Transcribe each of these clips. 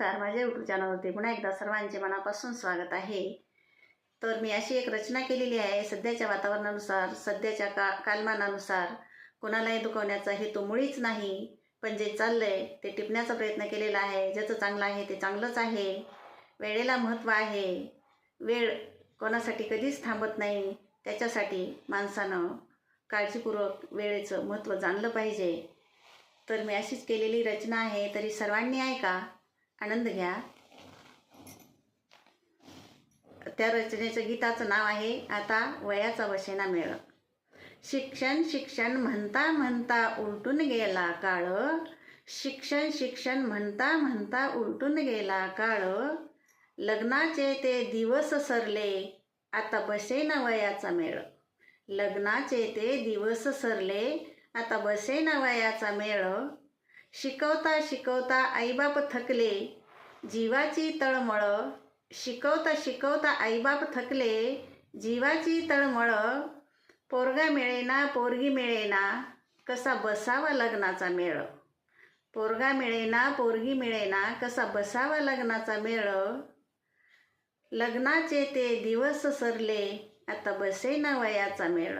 नमस्कार माझ्या यूट्यूब चॅनलवरती पुन्हा एकदा सर्वांचे मनापासून स्वागत आहे. तर मी अशी एक रचना केलेली आहे सध्याच्या वातावरणानुसार सध्याच्या का कालमानानुसार. कोणालाही दुखवण्याचा हेतू मुळीच नाही पण जे चाललंय ते टिपण्याचा प्रयत्न केलेला आहे. ज्याचं चांगलं आहे ते चांगलंच आहे. वेळेला महत्त्व आहे. वेळ कोणासाठी कधीच थांबत नाही. त्याच्यासाठी माणसानं काळजीपूर्वक वेळेचं महत्त्व जाणलं पाहिजे. तर मी अशीच केलेली रचना आहे. तरी सर्वांनी ऐका आनंद घ्या. त्या रचनेचं गीताचं नाव आहे आता वयाचा वशेना मेळ. शिक्षण शिक्षण म्हणता म्हणता उलटून गेला काळ. शिक्षण शिक्षण म्हणता म्हणता उलटून गेला काळ. लग्नाचे ते दिवस सरले आता बसेना वयाचा मेळ. लग्नाचे ते दिवस सरले आता बसेना वयाचा मेळ. शिकवता शिकवता आईबाप थकले. जीवाची तळमळ शिकवता शिकवता आईबाप थकले. जीवाची तळमळ पोरगा मिळेना पोरगी मिळेना कसा बसावा लग्नाचा मेळ. पोरगा मिळेना पोरगी मिळेना कसा बसावा लग्नाचा मेळ. लग्नाचे ते दिवस सरले आता बसेना वयाचा मेळ.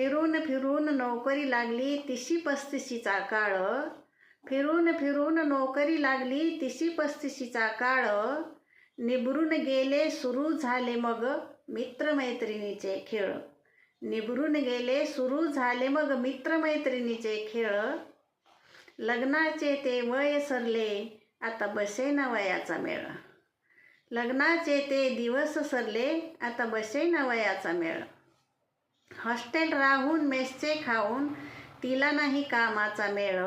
फिरून फिरून नोकरी लागली तिशी पस्तीशीचा काळ. फिरून फिरून नोकरी लागली तिशी पस्तीशीचा काळ. निबरून गेले सुरू झाले मग मित्रमैत्रिणीचे खेळ. निबरून गेले सुरू झाले मग मित्रमैत्रिणीचे खेळ. लग्नाचे ते वय सरले आता बसेना वयाचा मेळ. लग्नाचे ते दिवस सरले आता बसेना वयाचा मेळ. हॉस्टेल राहून मेसचे खाऊन तिला नाही कामाचा मेळ.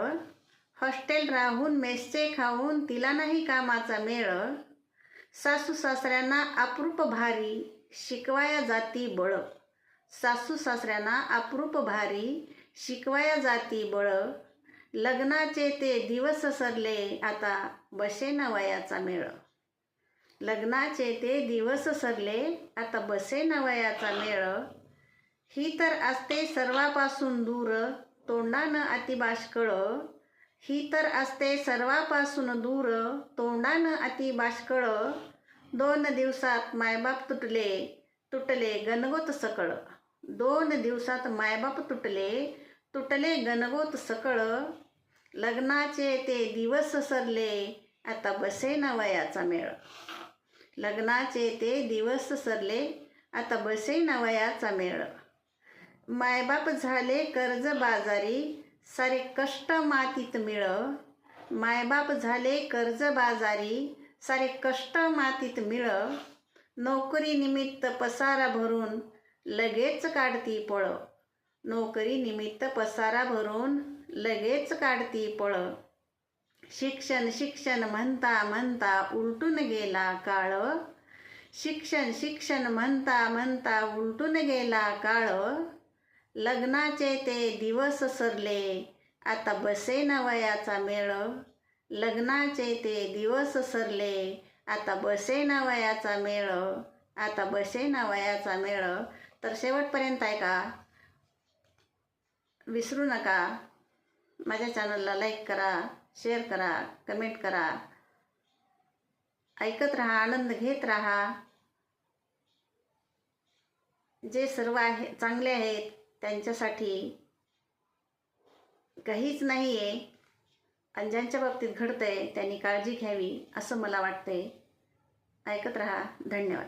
हॉस्टेल राहून मेसचे खाऊन तिला नाही कामाचा मेळ. सासू सासऱ्यांना अप्रूप भारी शिकवाया जाती बळ. सासू सासऱ्यांना अप्रूप भारी शिकवाया जाती बळ. लग्नाचे ते दिवस सरले आता बसेन वयाचा मेळ. लग्नाचे ते दिवस सरले आता बसेन वयाचा मेळ. ही तर असते सर्वापासून दूर तोंडानं अतिबाष्कळ ही तर असते सर्वापासून दूर तोंडानं अतिबाष्कळ दोन दिवसात मायबाप तुटले तुटले गणगोत सकळ. दोन दिवसात मायबाप तुटले तुटले गणगोत सकळ. लग्नाचे ते दिवस सरले आता बसेना वयाचा मेळ. लग्नाचे ते दिवस सरले आता बसेना वयाचा मेळ. मायबाप झाले कर्ज बाजारी सारे कष्ट मातीत मिळ. मायबाप झाले कर्ज बाजारी सारे कष्ट मातीत मिळ. नोकरी निमित्त पसारा भरून लगेच काढती पळ. नोकरी निमित्त पसारा भरून लगेच काढती पळ. शिक्षण शिक्षण म्हणता म्हणता उलटून गेला काळ. शिक्षण शिक्षण म्हणता म्हणता उलटून गेला काळ. लग्नाचे ते दिवस सरले. आता बसेन वयाचा मेळ. लग्नाचे ते दिवस सरले. आता बसेन वयाचा मेळव आता बसेन वयाचा मेळव तर शेवटपर्यंत आहे का? विसरू नका. माझ्या चॅनलला लाईक करा शेअर करा कमेंट करा. ऐकत राहा आनंद घेत राहा. जे सर्व आहे चांगले आहेत त्यांच्यासाठी काहीच नाही आहे आणि ज्यांच्या बाबतीत घडतंय त्यांनी काळजी घ्यावी असं मला वाटतंय. ऐकत रहा. धन्यवाद.